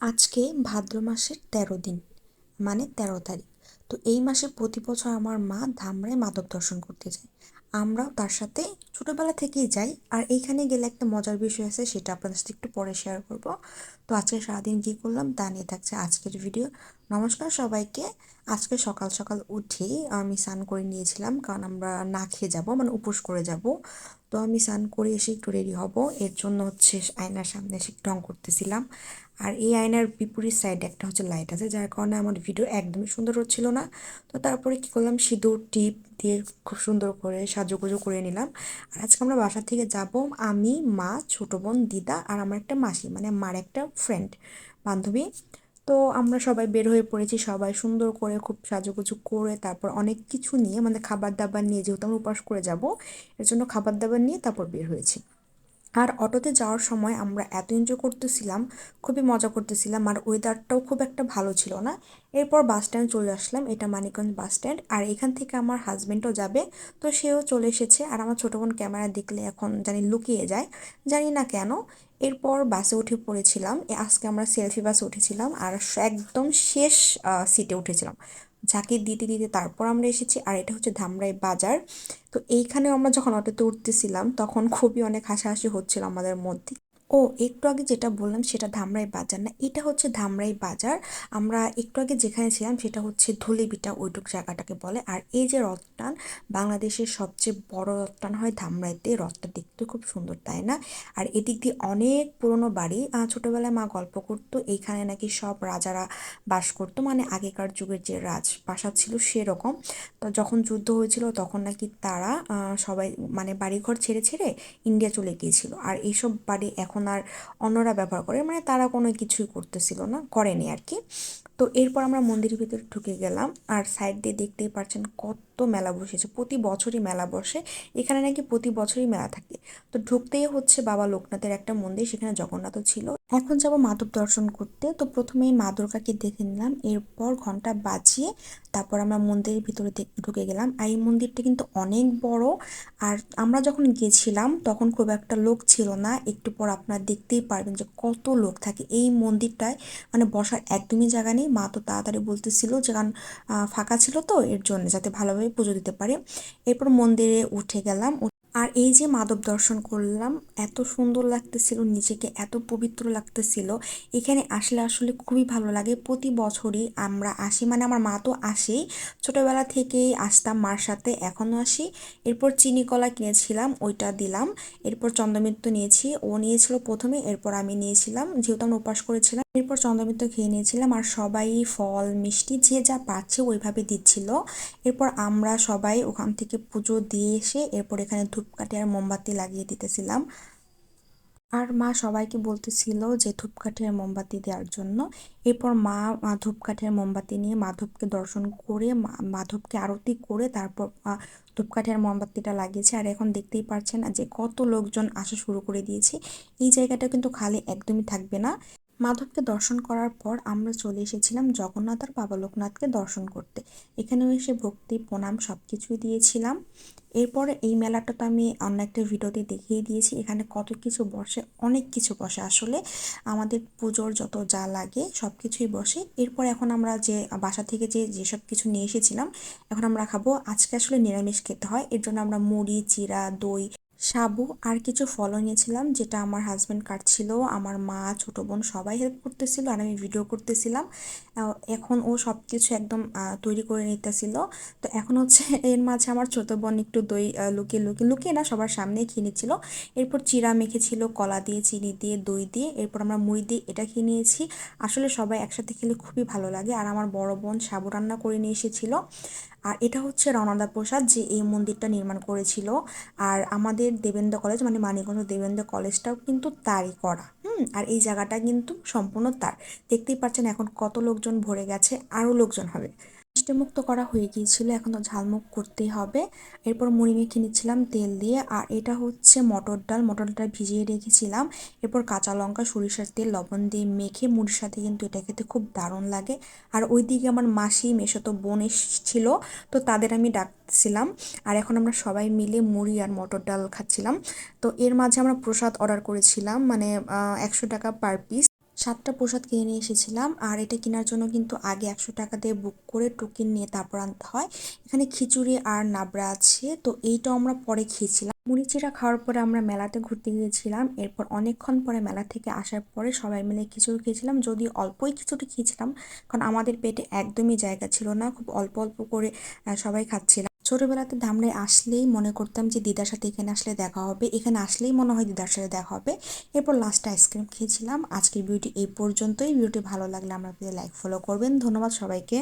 আজকে ভাদ্র মাসের তেরো দিন মানে তেরো তারিখ। তো এই মাসে প্রতি বছর আমার মা ধামরায় মাদক দর্শন করতে যায়। আমরাও তার সাথে ছোটোবেলা থেকেই যাই। আর এইখানে গেলে একটা মজার বিষয় আছে, সেটা আপনাদের সাথে একটু পরে শেয়ার করব। তো আজকে সারাদিন কী করলাম, তা নিয়ে থাকছে আজকের ভিডিও নমস্কার সবাইকে। আজকে সকাল সকাল উঠেই আমি স্নান করে নিয়েছিলাম কারণ আমরা না খেয়ে যাব মানে উপোস করে যাব। তো আমি স্নান করে এসে একটু রেডি হব। এর জন্য হচ্ছে আয়নার সামনে এসে রং করতেছিলাম। আর এই আয়নার বিপরীত সাইডে একটা হচ্ছে লাইট আছে, যার কারণে আমার ভিডিও একদমই সুন্দর হচ্ছিল না। তো তারপরে কী করলাম, সিঁদুর, টিপ দিয়ে খুব সুন্দর করে সাজুগুজু করে নিলাম। আর আজকে আমরা বাসা থেকে যাব, আমি, মা, ছোটো বোন, দিদা আর আমার একটা মাসি মানে মার একটা ফ্রেন্ড বান্ধবী। তো আমরা সবাই বের হয়ে পড়েছি, সবাই সুন্দর করে খুব সাজুগুজু করে তারপর অনেক কিছু নিয়ে মানে খাবার দাবার নিয়ে যেহেতু আমরা উপাস করে যাব, এর জন্য খাবার দাবার নিয়ে তারপর বের হয়েছি। আর অটোতে যাওয়ার সময় আমরা এত এনজয় করতেছিলাম, খুবই মজা করতেছিলাম আর ওয়েদারটাও খুব একটা ভালো ছিল না। এরপর বাস স্ট্যান্ড চলে আসলাম, এটা মানিকগঞ্জ বাস স্ট্যান্ড আর এখান থেকে আমার হাজব্যান্ডও যাবে, তো সেও চলে এসেছে আর আমার ছোটো বোন ক্যামেরা দেখলে এখন জানি লুকিয়ে যায়, জানি না কেন। এরপর বাসে উঠে পড়েছিলাম। আজকে আমরা সেলফি বাসে উঠেছিলাম আর একদম শেষ সিটে উঠেছিলাম। ঝাঁকি দিতে দিতে তারপর আমরা এসেছি আর এটা হচ্ছে ধামরাই বাজার। তো এইখানেও আমরা যখন অটোতে উঠতেছিলাম তখন খুবই অনেক হাসাহাসি হচ্ছিল আমাদের মধ্যে। ও একটু আগে যেটা বললাম সেটা ধামরাই বাজার না, এটা হচ্ছে ধামরাই বাজার। আমরা একটু আগে যেখানে ছিলাম সেটা হচ্ছে ধুলিবিটা ওইটুক জায়গাটাকে বলে। আর এই যে রথটান, বাংলাদেশের সবচেয়ে বড় রথটান হয় ধামরাইতে। রথটা দেখতে খুব সুন্দর, তাই না? আর এদিক দিয়ে অনেক পুরনো বাড়ি। ছোটোবেলায় মা গল্প করতো, এইখানে নাকি সব রাজারা বাস করতো। মানে আগেকার যুগের যে রাজপ্রাসাদ ছিল সেরকম। তো যখন যুদ্ধ হয়েছিল তখন নাকি তারা সবাই মানে বাড়িঘর ছেড়ে ছেড়ে ইন্ডিয়া চলে গিয়েছিল। আর এইসব বাড়ি এখন এখন আর অন্যরা ব্যবহার করে মানে তারা কোনো কিছুই করতেছিল না করেনি আর কি। তো এরপর আমরা মন্দিরের ভিতরে ঢুকে গেলাম আর সাইড দিয়ে দেখতেই পাচ্ছেন কত মেলা বসেছে। প্রতি বছরই মেলা বসে। এখানে নাকি প্রতি বছরই মেলা থাকে। তো ঢুকতেই হচ্ছে বাবা লোকনাথের একটা মন্দির, সেখানে জগন্নাথও ছিল। এখন যাব মাধব দর্শন করতে। তো প্রথমেই মা দুর্গাকে দেখে নিলাম। এরপর ঘণ্টা বাজিয়ে তারপর আমরা মন্দিরের ভিতরে ঢুকে গেলাম। আর এই মন্দিরটা কিন্তু অনেক বড়। আর আমরা যখন গেছিলাম, তখন খুব একটা লোক ছিল না। একটু পর আপনারা দেখতেই পারবেন যে কত লোক থাকে। এই মন্দিরটায় মানে বসার একদমই জায়গা নেই। মা তো তাড়াতাড়ি বলতেছিল যে, কারণ ফাঁকা ছিল তো, এর জন্য যাতে ভালোভাবে পুজো দিতে পারে। এরপর মন্দিরে উঠে গেলাম আর এই যে মাধব দর্শন করলাম, এত সুন্দর লাগতেছিল, নিজেকে এত পবিত্র লাগতেছিল। এখানে আসলে আসলে খুবই ভালো লাগে, প্রতি বছরই আমরা আসি মানে আমার মা তো আসেই ছোটোবেলা থেকেই আসতাম মার সাথে, এখনও আসি। এরপর চিনি কলা কিনেছিলাম, ওইটা দিলাম। এরপর চন্দ্রমিত্র নিয়েছি, ও নিয়েছিল প্রথমে, এরপর আমি নিয়েছিলাম। যেহেতু আমি উপাস করেছিলাম এরপর চন্দ্রমিত্র খেয়ে নিয়েছিলাম আর সবাই ফল, মিষ্টি যে যা পাচ্ছে ওইভাবে দিচ্ছিল। এরপর আমরা সবাই ওখান থেকে পুজো দিয়ে এসে এরপর এখানে ধূপকাঠি আর মোমবাতি লাগিয়ে দিতেছিলাম। আর মা সবাইকে বলতেছিল যে ধূপকাঠি আর মোমবাতি দেওয়ার জন্য। এরপর মা ধূপকাঠের মোমবাতি নিয়ে মাধবকে দর্শন করে মাধবকে আরতি করে তারপর ধূপকাঠি আর মোমবাতিটা লাগিয়েছে। আর এখন দেখতেই পারছেন যে কত লোকজন আসা শুরু করে দিয়েছে। এই জায়গাটা কিন্তু খালি একদমই থাকবে না। মাধবকে দর্শন করার পর আমরা চলে এসেছিলাম জগন্নাথ আর বাবা লোকনাথকে দর্শন করতে। এখানেও এসে ভক্তি, প্রণাম সব কিছুই দিয়েছিলাম। এরপরে এই মেলাটা তো আমি অন্য একটা ভিডিওতে দেখিয়ে দিয়েছি। এখানে কত কিছু বসে, অনেক কিছু বসে। আসলে আমাদের পুজোর যত যা লাগে সব কিছুই বসে। এরপর এখন আমরা যে বাসা থেকে যে যেসব কিছু নিয়ে এসেছিলাম, এখন আমরা খাব। আজকে আসলে নিরামিষ খেতে হয়। এর জন্য আমরা মুড়ি, চিরা, দই সাবু আর কিছু ফলও নিয়েছিলাম, যেটা আমার হাজব্যান্ড কাটছিল, আমার মা, ছোটো বোন সবাই হেল্প করতেছিল আর আমি ভিডিও করতেছিলাম। এখন ও সব কিছু একদম তৈরি করে নিতেছিল। তো এখন হচ্ছে এর মাঝে আমার ছোটো বোন একটু দই লুকিয়ে লুকিয়ে লুকিয়ে না সবার সামনেই খেয়ে নিচ্ছিল। এরপর চিরা মেখেছিল, কলা দিয়ে, চিনি দিয়ে, দই দিয়ে, এরপর আমরা মুড়ি দিয়ে এটা খেয়ে নিয়েছি। আসলে সবাই একসাথে খেলে খুবই ভালো লাগে আর আমার বড় বোন সাবু রান্না করে নিয়ে এসেছিল। আর এটা হচ্ছে রণদা প্রসাদ যে এই মন্দিরটা নির্মাণ করেছিল। আর আমাদের দেবেন্দ্র কলেজ মানে মানিকগঞ্জ দেবেন্দ্র কলেজটাও কিন্তু তারই করা, হুম? আর এই জায়গাটা কিন্তু সম্পূর্ণ তার। দেখতেই পাচ্ছেন এখন কত লোকজন ভরে গেছে, আরও লোকজন হবে। মিষ্টিমুক্ত করা হয়ে গিয়েছিল, এখন তো ঝালমুখ করতেই হবে। এরপর মুড়ি মেখে নিচ্ছিলাম তেল দিয়ে, আর এটা হচ্ছে মটর ডাল। মটর ডাল ভিজিয়ে রেখেছিলাম। এরপর কাঁচা লঙ্কা, সরিষার তেল, লবণ দিয়ে মেখে মুড়ির সাথে কিন্তু এটা খেতে খুব দারুণ লাগে। আর ওই দিকে আমার মাসি, মেশতো বোন এসেছিল, তো তাদের আমি ডাকছিলাম। আর এখন আমরা সবাই মিলে মুড়ি আর মটর ডাল খাচ্ছিলাম। তো এর মাঝে আমরা প্রসাদ অর্ডার করেছিলাম মানে একশো টাকা পার পিস। সাতটা প্রসাদ কিনে নিয়ে এসেছিলাম। আর এটা কেনার জন্য কিন্তু আগে একশো টাকা দিয়ে বুক করে টোকেন নিয়ে তারপর আনতে হয়। এখানে খিচুড়ি আর নাবড়া আছে। তো এইটাও আমরা পরে খেয়েছিলাম। মুড়ি চিড়া খাওয়ার পরে আমরা মেলাতে ঘুরতে গিয়েছিলাম। এরপর অনেকক্ষণ পরে মেলা থেকে আসার পরে সবাই মিলে খিচুড়ি খেয়েছিলাম। যদি অল্পই খিচুড়ি খেয়েছিলাম, কারণ আমাদের পেটে একদমই জায়গা ছিল না। খুব অল্প অল্প করে সবাই খাচ্ছিলাম ছোটবেলাতে ধামরাই আসলেই মনে করতাম যে দিদার সাথে এখানে আসলে দেখা হবে, এখানে আসলেই মনে হয় দিদার সাথে দেখা হবে। এরপর লাস্ট আইসক্রিম খেয়েছিলাম। আজকের ভিডিওটি এই পর্যন্তই। ভিডিওটি ভালো লাগলে আমরা লাইক ফলো করবেন। ধন্যবাদ সবাইকে।